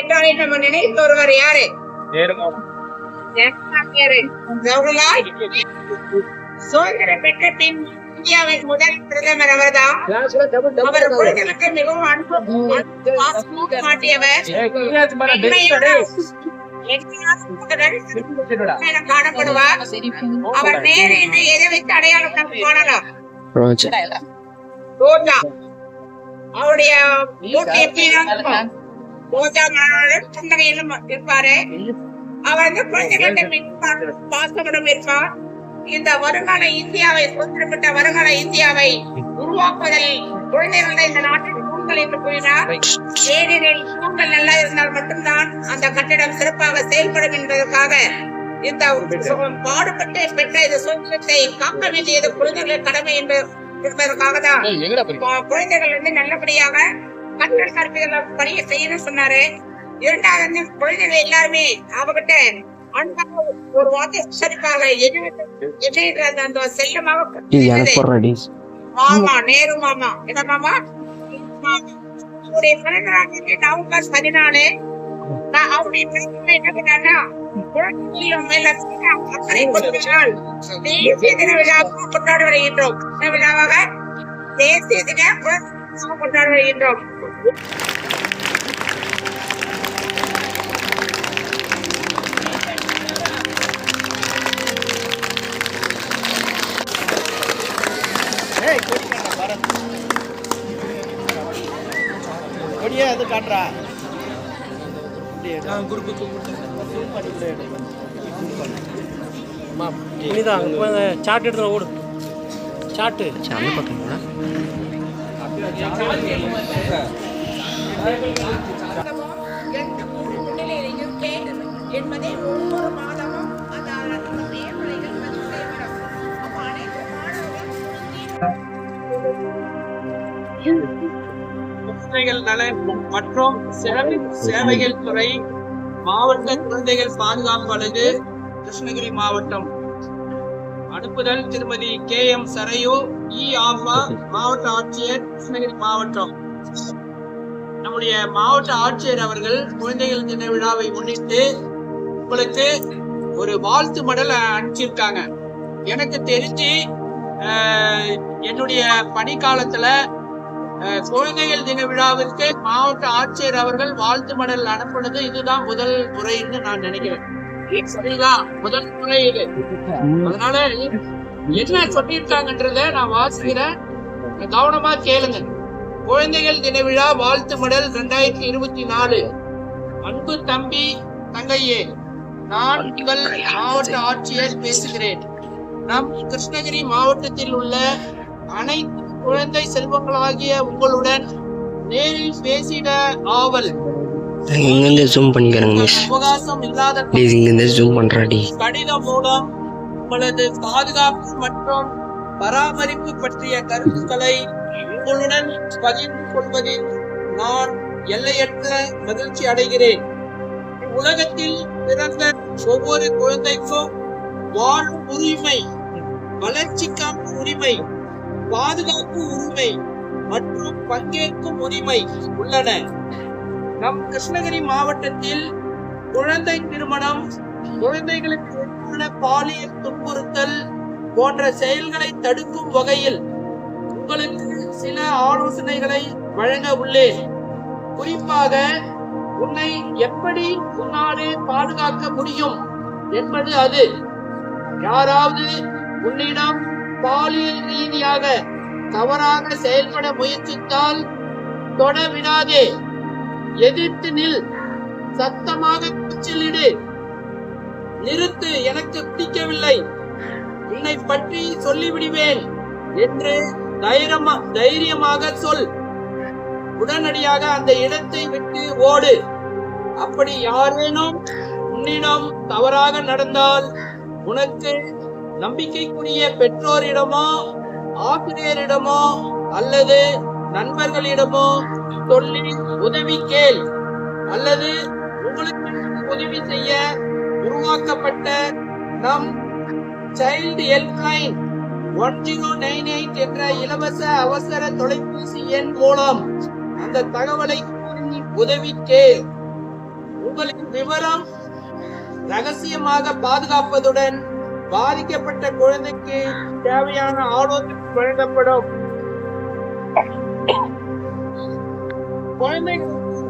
என்றாலே நம்ம நினைத்து யாரு ஜவஹர்லால் சுதந்திரம் பெற்ற பின் இந்தியாவின் முதல் பிரதமர் அவர்தான் அவர் குழந்தைகளுக்கு மிகவும் அன்பு காட்டியவர் காணப்படுவார் அவர் நேரில் எதை வைத்து அடையாளம் காணலாம் ரோஜா அவருடைய மூட்டை மலருடன் புன்னகையிலும் இருப்பாரு. அவர் வந்து குழந்தைகளுக்கு மிக பாசமுடன் இருப்பார் இந்த வருங்கால இந்தியாவை சுதந்திரம் பெற்ற வருங்கால இந்தியாவை உருவாக்குவதில் குழந்தைகள் இந்த நாட்டின் தூண்கள் என்று கூறினார். ஏனெனில் தூண்கள் நல்லா இருந்தால் மட்டும்தான் அந்த கட்டிடம் சிறப்பாக செயல்படும் என்பதற்காக இந்த பாடுபட்டு பெற்ற இந்த சுதந்திரத்தை காக்க வேண்டியது குழந்தைகளின் கடமை என்ப- என்பதற்காக தான் குழந்தைகள் வந்து நல்லபடியாக கற்றல் கற்பிதல் பணியை செய்யணும்னு சொன்னாரு. இரண்டாவது வந்து குழந்தைகள் எல்லாருமே அவகிட்ட அன்பாக ஒரு வார்த்தை சரிப்பாக எது எது அந்த செல்லமாக மாமா நேரு மாமா. என்ன மாமா. அவருடைய பிறந்த நாள் நவம்பர் பதினாலு நான் அவருடைய பிறந்த நாள் என்ன பண்ணாருன்னா, குழந்தைகள் மேல அக்கறை கொள்வதால் தேசிய தின விழாவாக கொண்டாடி வருகின்றோம் விழாவாக தேசிய தின கொண்டாடி வருகின்றோம் கொடியே அது காட்டுறா இனிதான் சாட் எடுத்து ஓடு சாட்டு அந்த பக்கம் இருக்கேன் என்பதை ஒவ்வொரு மாதமும் அந்த குழந்தைகள் நலன் மற்றும் சேவைகள் துறை மாவட்ட குழந்தைகள் பாதுகாப்பு அலகு கிருஷ்ணகிரி மாவட்டம். அனுப்புதல் திருமதி கே எம் சரையு இ ஆம்பா மாவட்ட ஆட்சியர் கிருஷ்ணகிரி மாவட்டம். நம்முடைய மாவட்ட ஆட்சியர் அவர்கள் குழந்தைகள் தின விழாவை முன்னிட்டு உங்களுக்கு ஒரு வாழ்த்து மடல் அனுப்பிச்சிருக்காங்க. எனக்கு தெரிஞ்சு என்னுடைய பணிக்காலத்துல குழந்தைகள் தின விழாவிற்கு மாவட்ட ஆட்சியர் அவர்கள் வாழ்த்து மடல் அனுப்புனது இதுதான் முதல் முறைன்னு நான் நினைக்கிறேன். சரிங்களா? முதல் முறை இது. அதனால என்ன சொல்லியிருக்காங்கன்றத நான் வாசிக்கிறேன். கவனமா கேளுங்க குழந்தைகள் தின விழா வாழ்த்து மடல் ரெண்டாயிரத்தி இருபத்தி நாலு. அன்பு தம்பி தங்கையே நான் உங்கள் மாவட்ட ஆட்சியர் பேசுகிறேன். நம் கிருஷ்ணகிரி மாவட்டத்தில் உள்ள அனைத்து குழந்தை செல்வங்களாகிய உங்களுடன் நேரில் பேசிட ஆவல். இங்கிருந்து ஜூம் பண்ணிக்கிறேங்க மிஸ் அவகாசம் இல்லாத ப்ளீஸ் இங்கிருந்து ஜூம் பண்றாடி. கடிதம் மூலம் உங்களது பாதுகாப்பு மற்றும் பராமரிப்பு பற்றிய கருத்துக்களை உங்களுடன் பகிர்ந்து கொள்வதில் நான் எல்லையற்ற மகிழ்ச்சி அடைகிறேன். உலகத்தில் பிறந்த ஒவ்வொரு குழந்தைக்கும் வாழும் உரிமை வளர்ச்சிக்கான உரிமை பாதுகாப்பு உரிமை மற்றும் பங்கேற்கும் உரிமை உள்ளன. நம் கிருஷ்ணகிரி மாவட்டத்தில் குழந்தை திருமணம் குழந்தைகளுக்கு எதிரான பாலியல் துன்புறுத்தல் போன்ற செயல்களை தடுக்கும் வகையில் உங்களுக்கு சில ஆலோசனைகளை வழங்க உள்ளேன். குறிப்பாக உன்னை எப்படி உன்னாலே பாதுகாக்க முடியும் என்பது அது. யாராவது உன்னிடம் பாலியல் ரீதியாக தவறாக செயல்பட முயற்சித்தால் தொடவிடாதே. எதிர்த்து நில். சத்தமாக கூச்சலிடு. நிறுத்து. எனக்கு பிடிக்கவில்லை. உன்னை பற்றி சொல்லிவிடுவேன் என்று தைரியமா தைரியமாக சொல். உடனடியாக அந்த இடத்தை விட்டு ஓடு. அப்படி யாரேனும் உன்னிடம் தவறாக நடந்தால் உனக்கு நம்பிக்கைக்குரிய பெற்றோரிடமோ ஆசிரியரிடமோ அல்லது நண்பர்களிடமோ சொல்லி உதவி கேள். அல்லது உங்களுக்கு உதவி செய்ய உருவாக்கப்பட்ட நம் child helpline one zero nine eight என்ற இலவச அவசர தொலைபேசி எண் மூலம் அந்த தகவலை கூறி உதவி கேள். உங்களின் விவரம் ரகசியமாக பாதுகாப்பதுடன் பாதிக்கப்பட்ட குழந்தைக்கு தேவையான ஆலோசனை வழங்கப்படும். குழந்தை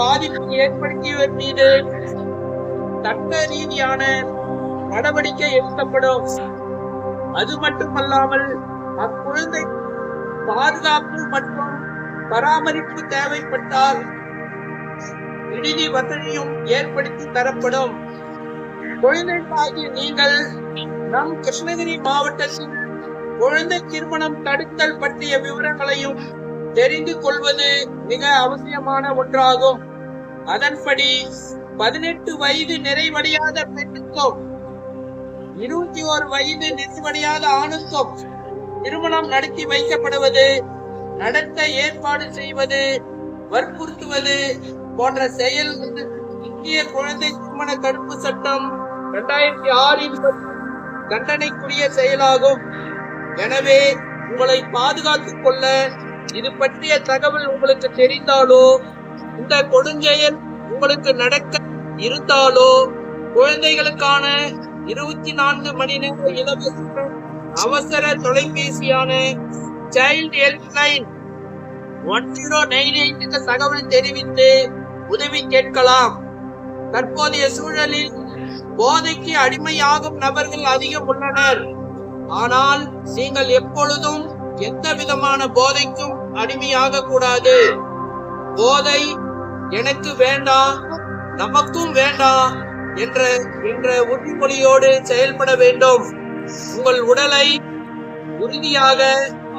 பாதிப்பு ஏற்படுத்தியவர் மீது சட்ட ரீதியான நடவடிக்கை எடுக்கப்படும். அது மட்டுமல்லாமல் அக்குழந்தை பாதுகாப்பு மற்றும் பராமரிப்பு தேவைப்பட்டால் இடிதி வசதியும் ஏற்படுத்தி தரப்படும். குழந்தைக்காகி நீங்கள் நம் கிருஷ்ணகிரி மாவட்டத்தில் குழந்தை திருமணம் தடுத்தல் பற்றிய விவரங்களையும் தெரிந்து கொள்வது மிக அவசியமான ஒன்றாகும். அதன்படி பதினெட்டு வயது நிறைவடையாத பெண்ணுக்கும் இருபத்தி ஓரு வயது நிறைவடையாத ஆணுக்கும் திருமணம் நடத்தி வைக்கப்படுவது நடத்த ஏற்பாடு செய்வது வற்புறுத்துவது போன்ற செயல் இந்திய குழந்தை திருமண தடுப்பு சட்டம் இரண்டாயிரத்தி ஆறில் தண்டனைக்குரிய செயலாகும். எனவே உங்களை பாதுகாத்துக் கொள்ள இது பற்றிய தகவல் உங்களுக்கு தெரிந்தாலோ இந்த கொடுஞ்செயல் உங்களுக்கு நடக்க இருந்தாலோ குழந்தைகளுக்கான இருபத்தி நான்கு மணி நேர இலவச அவசர தொலைபேசியான child help line one zero nine eight என்ற தகவல் தெரிவித்து உதவி கேட்கலாம். தற்போதைய சூழலில் போதைக்கு அடிமையாகும் நபர்கள் அதிகம் உள்ளனர். ஆனால் நீங்கள் எப்பொழுதும் எந்த விதமான போதைக்கும் அடிமையாக கூடாது. போதை எனக்கு வேண்டாம் நமக்கும் வேண்டாம் என்ற என்ற உறுதிமொழியோடு செயல்பட வேண்டும். உங்கள் உடலை உறுதியாக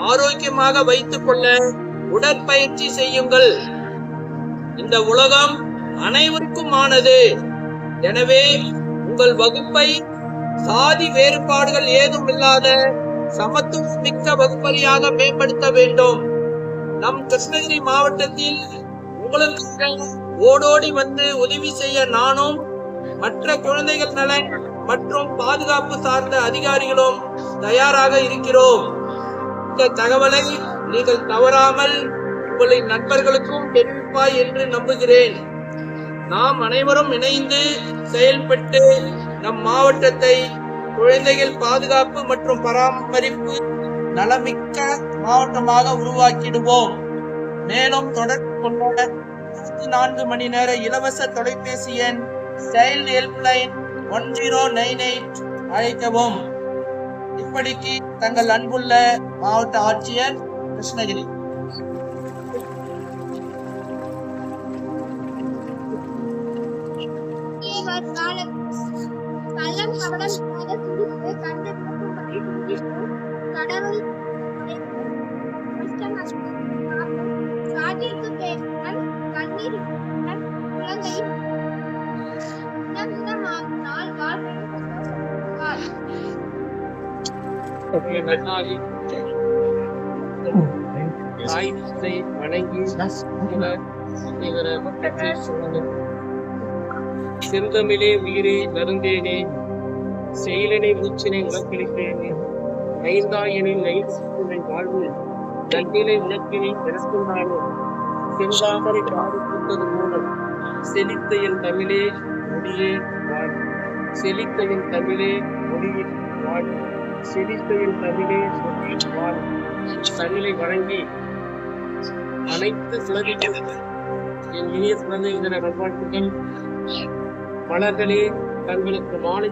ஆரோக்கியமாக வைத்துக் கொள்ள உடற்பயிற்சி செய்யுங்கள். இந்த உலகம் அனைவருக்குமானது. எனவே உங்கள் வகுப்பை சாதி வேறுபாடுகள் ஏதும் இல்லாத சமத்துவம் மிக்க வகுப்பறையாக மேம்படுத்த வேண்டும். நம் கிருஷ்ணகிரி மாவட்டத்தில் உங்களுக்கு ஓடோடி வந்து உதவி செய்ய நானும் மற்ற குழந்தைகள் நலன் மற்றும் பாதுகாப்பு சார்ந்த அதிகாரிகளும் தயாராக இருக்கிறோம். இந்த தகவலை நீங்கள் தவறாமல் உங்களின் நண்பர்களுக்கும் தெரிவிப்பாய் என்று நம்புகிறேன். நாம் அனைவரும் இணைந்து செயல்பட்டு நம் மாவட்டத்தை குழந்தைகள் பாதுகாப்பு மற்றும் பராமரிப்பு நலமிக்க மாவட்டமாக உருவாக்கிடுவோம். மேலும் தொடர்பு கொள்ள இருபத்தி நான்கு மணி நேர இலவச தொலைபேசி எண் child helpline one zero nine eight அழைக்கவும். இப்படிக்கு தங்கள் அன்புள்ள மாவட்ட ஆட்சியர் கிருஷ்ணகிரி. இவர் கால கள்ளம் கவடம் இல்லாத துடிப்பு கண்டு துப்பும்படி துடிக்கும் கடவுள் உடைத்து கஷ்டம் நஷ்டம் காக்கும் காட்டிற்கு பேசுடன் கண்ணீர் விட்டுடன் குழந்தை இனமினமாகினால் வாழ்க்கை தாய் தந்தை வணங்கி இவர் இவரை பற்றி சொன்னது செந்தமிழே உயிரே வருந்தேனே. செயலனை மூச்சினை உலக்களித்தேனே ஐந்தாயனின் ஐந்து வாழ்வு. தன்னிலை உலக்கினை பிறக்குண்டானோ செந்தாமரை பாடுபட்டது மூலம் செழித்த என் தமிழே மொழியே வாழ். செழித்த என் தமிழே மொழியே வாழ். செழித்த என் தமிழே சொல்லி வாழ். தமிழை வழங்கி அனைத்து குழந்தைகளுக்கு என் இனிய குழந்தை தின நல்வாழ்த்துக்கள். மலர்களே தங்களுக்கு மாலை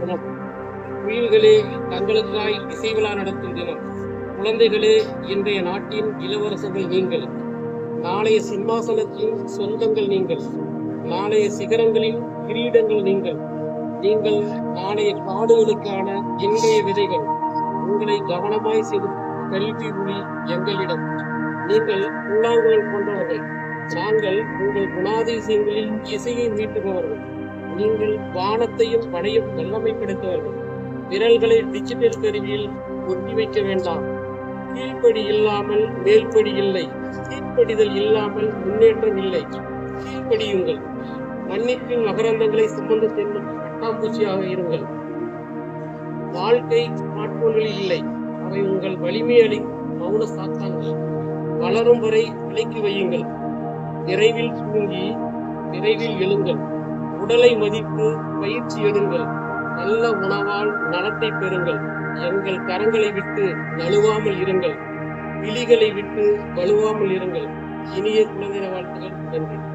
தினம் குயில்களே தங்களுக்காய் இசை விழா நடத்தும் தினம். குழந்தைகளே இன்றைய நாட்டின் இளவரசர்கள் நீங்கள். நாளைய சிம்மாசனத்தின் சொந்தங்கள் நீங்கள். நாளைய சிகரங்களின் கிரீடங்கள் நீங்கள். நீங்கள் நாளைய காடுகளுக்கான இன்றைய விதைகள். உங்களை கவனமாய் செய்து கல்வி மொழி எங்களிடம். நீங்கள் புல்லாங்குழல் கொண்டவர்கள். நாங்கள் உங்கள் குணாதிசயங்களில் இசையை மீட்டுபவர்கள் நீங்கள் வானத்தையும் படையும் வல்லமை படைத்தவர்கள் விரல்களை டிஜிட்டல் கருவியில் ஒட்டி வைக்க வேண்டாம். கீழ்ப்படி இல்லாமல் மேல்படி இல்லை. கீழ்ப்படிதல் இல்லாமல் முன்னேற்றம் இல்லை. கீழ்ப்படியுங்கள் மன்னிப்பின் மகரந்தங்களை சுமந்து செல்லும் பட்டாம்பூச்சியாக இருங்கள். வாழ்க்கை ஸ்மார்ட்போன்களில் இல்லை. அவை உங்கள் வலிமை அளி மௌன சாத்தாங்கள் வளரும் வரை விலைக்கு வையுங்கள். விரைவில் தூங்கி விரைவில் எழுங்கள். உடலை மதித்து பயிற்சி எடுங்கள். நல்ல உணவால் நலத்தை பெறுங்கள். எங்கள் கரங்களை விட்டு நழுவாமல் இருங்கள். விழிகளை விட்டு வலுவாமல் இருங்கள். இனிய குழந்தை வாழ்த்துகள் நன்றி.